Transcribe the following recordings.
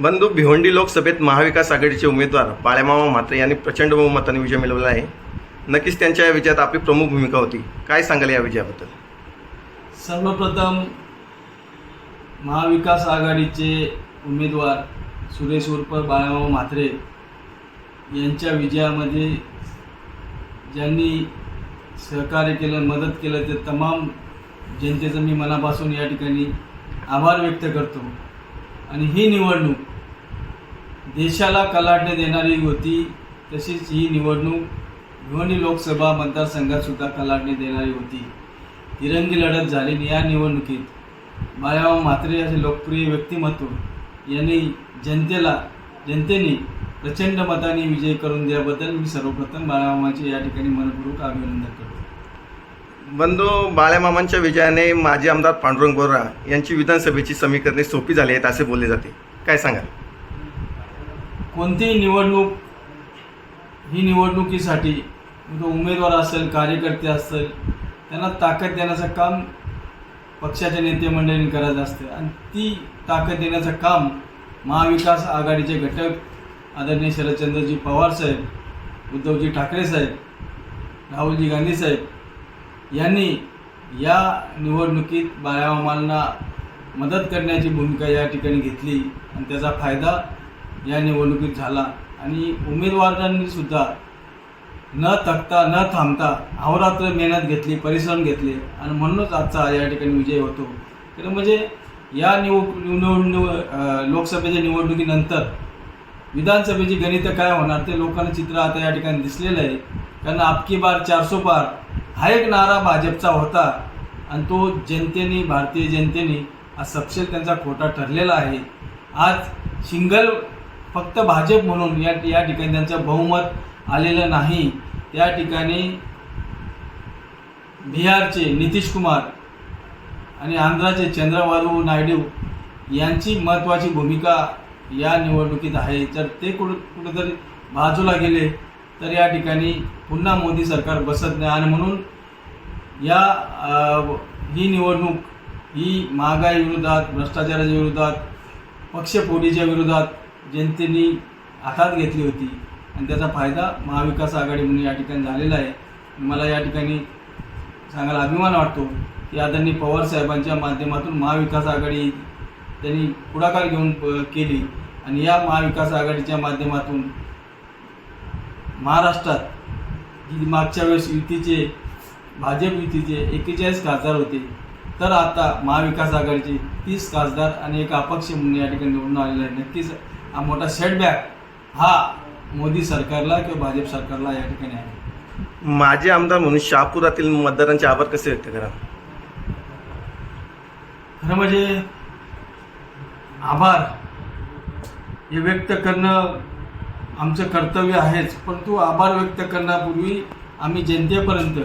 बंधू भिवंडी लोकसभेत महाविकास आघाडीचे उमेदवार बाळेमामा म्हात्रे यांनी प्रचंड बहुमताने विजय मिळवला आहे. नक्कीच त्यांच्या या विजयात आपली प्रमुख भूमिका होती. काय सांगाल या विजयाबद्दल? सर्वप्रथम महाविकास आघाडीचे उमेदवार सुरेश उर्फ बाळाभाऊ म्हात्रे यांच्या विजयामध्ये ज्यांनी सहकार्य केलं मदत केलं ते तमाम जनतेचं मी मनापासून या ठिकाणी आभार व्यक्त करतो. आणि ही निवडणूक देशाला कलाटणे देणारी होती तशीच ही निवडणूक भिवंडी लोकसभा मतदारसंघातसुद्धा कलाटणे देणारी होती. तिरंगी लढत झालेली या निवडणुकीत बाळाभाऊ म्हात्रे असे लोकप्रिय व्यक्तिमत्व यांनी जनतेला जनतेने प्रचंड मताने विजय करून दिल्याबद्दल मी सर्वप्रथम बाळामामाचे या ठिकाणी मनपूर्वक अभिनंदन करतो. बंधू बाळ्यामामांच्या विजयाने माजी आमदार पांडुरंग बोरा यांची विधानसभेची समीकरणे सोपी झाली आहेत असे बोलले जाते. काय सांगाल? कोणतीही निवडणूक ही निवडणुकीसाठी तो उमेदवार असेल कार्यकर्ते असेल त्यांना ताकद देण्याचं काम पक्षाच्या नेते मंडळींनी करायचं असते. आणि ती ताकद देण्याचं काम महाविकास आघाडीचे घटक आदरणीय शरदचंद्रजी पवार साहेब उद्धवजी ठाकरे साहेब राहुलजी गांधी साहेब यांनी या निवडणुकीत बाळामामांना मदत करण्याची भूमिका या ठिकाणी घेतली आणि त्याचा फायदा या निवडणुकीत झाला. आणि उमेदवारांनी सुद्धा न थकता न थांबता अहोरात्र मेहनत घेतली परिश्रम घेतले. आणि म्हणूनच आजचा या ठिकाणी विजय होतो. तर म्हणजे या निव निवडणूक लोकसभेच्या निवडणुकीनंतर विधानसभेची गणितं काय होणार ते लोकांना चित्र आता या ठिकाणी दिसलेलं आहे. कारण आपकी बार चारसो पार हा एक नारा भाजपचा होता. आणि तो जनतेने भारतीय जनतेने आज सपशेल त्यांचा खोटा ठरलेला आहे. आज सिंगल फक्त भाजप म्हणून या या ठिकाणी त्यांचं बहुमत आलेलं नाही. त्या ठिकाणी बिहारचे नितीश कुमार आणि आंध्राचे चंद्रबाबू नायडू यांची महत्त्वाची भूमिका या निवडणुकीत आहे. जर ते कुठं कुठेतरी बाजूला गेले तर या ठिकाणी पुन्हा मोदी सरकार बसत नाही. आणि म्हणून या ही निवडणूक ही महागाई विरोधात भ्रष्टाचाराच्या विरोधात पक्षफोडीच्या विरोधात जनतेने हातात घेतली होती. आणि त्याचा फायदा महाविकास आघाडी म्हणून या ठिकाणी झालेला आहे. मला या ठिकाणी सांगायला अभिमान वाटतो की आदरणीय पवार साहेबांच्या माध्यमातून महाविकास आघाडी त्यांनी पुढाकार घेऊन प- केली. आणि या महाविकास आघाडीच्या माध्यमातून महाराष्ट्रात जी मागच्या वेळेस युतीचे भाजप युतीचे एकेचाळीस खासदार होते तर आता महाविकास आघाडीचे तीस खासदार आणि एक अपक्ष म्हणून या ठिकाणी निवडून आलेला आहे नक्कीच हा मोठा सेटबॅक हा मोदी सरकारला किंवा भाजप सरकारला या ठिकाणी आहे. माजी आमदार म्हणून शहापुरातील मतदारांचे आभार कसे व्यक्त करा खरं म्हणजे आभार हे व्यक्त करणं आमचं कर्तव्य आहेच परंतु आभार व्यक्त करण्यापूर्वी आम्ही जनतेपर्यंत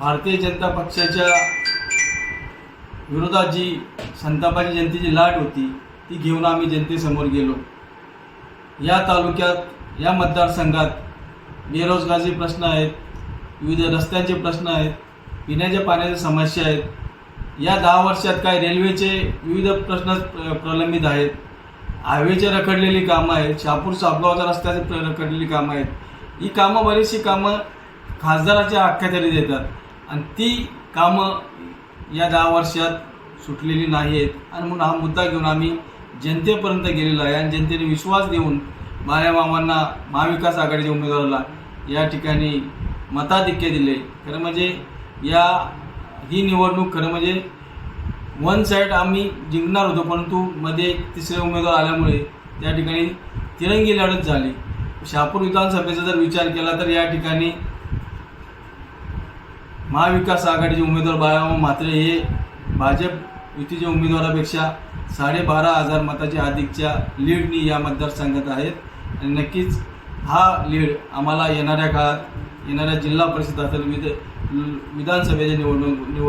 भारतीय जनता पक्षाच्या विरोधात जी संतापाची जनतेची लाट होती ती घेऊन आम्ही जनतेसमोर गेलो. या तालुक्यात या मतदारसंघात बेरोजगारीचे प्रश्न आहेत विविध रस्त्यांचे प्रश्न आहेत पिण्याच्या पाण्याच्या समस्या आहेत. या दहा वर्षात काय रेल्वेचे विविध प्रश्न प्र- प्रलंबित आहेत. हायवेचे रखडलेली कामं आहेत शहापूर सापगावच्या रस्त्याचे रखडलेली कामं आहेत. ही कामं बरीचशी कामं खासदाराच्या अख्यातरी देतात. आणि ती कामं या दहा वर्षात सुटलेली नाही आहेत आणि म्हणून हा मुद्दा घेऊन आम्ही जनतेपर्यंत गेलेलं आहे आणि जनतेने विश्वास देऊन मामांना महाविकास आघाडीच्या उमेदवाराला या ठिकाणी मताधिक्य दिले. खरं म्हणजे या ही निवडणूक खरं म्हणजे वन साईड आम्ही जिंकणार होतो परंतु मध्ये तिसरे उमेदवार आल्यामुळे त्या ठिकाणी तिरंगी लढत झाली. शहापूर विधानसभेचा जर विचार केला तर या ठिकाणी महाविकास आघाडीचे उमेदवार बाळाराम म्हात्रे हे भाजप युतीच्या उमेदवारापेक्षा साडेबारा हजार मताच्या अधिकच्या लीडनी या मतदारसंघात आहेत. आणि नक्कीच हा लीड आम्हाला येणाऱ्या काळात येणाऱ्या जिल्हा परिषद असेल विध विधानसभेच्या निवडणूक निवड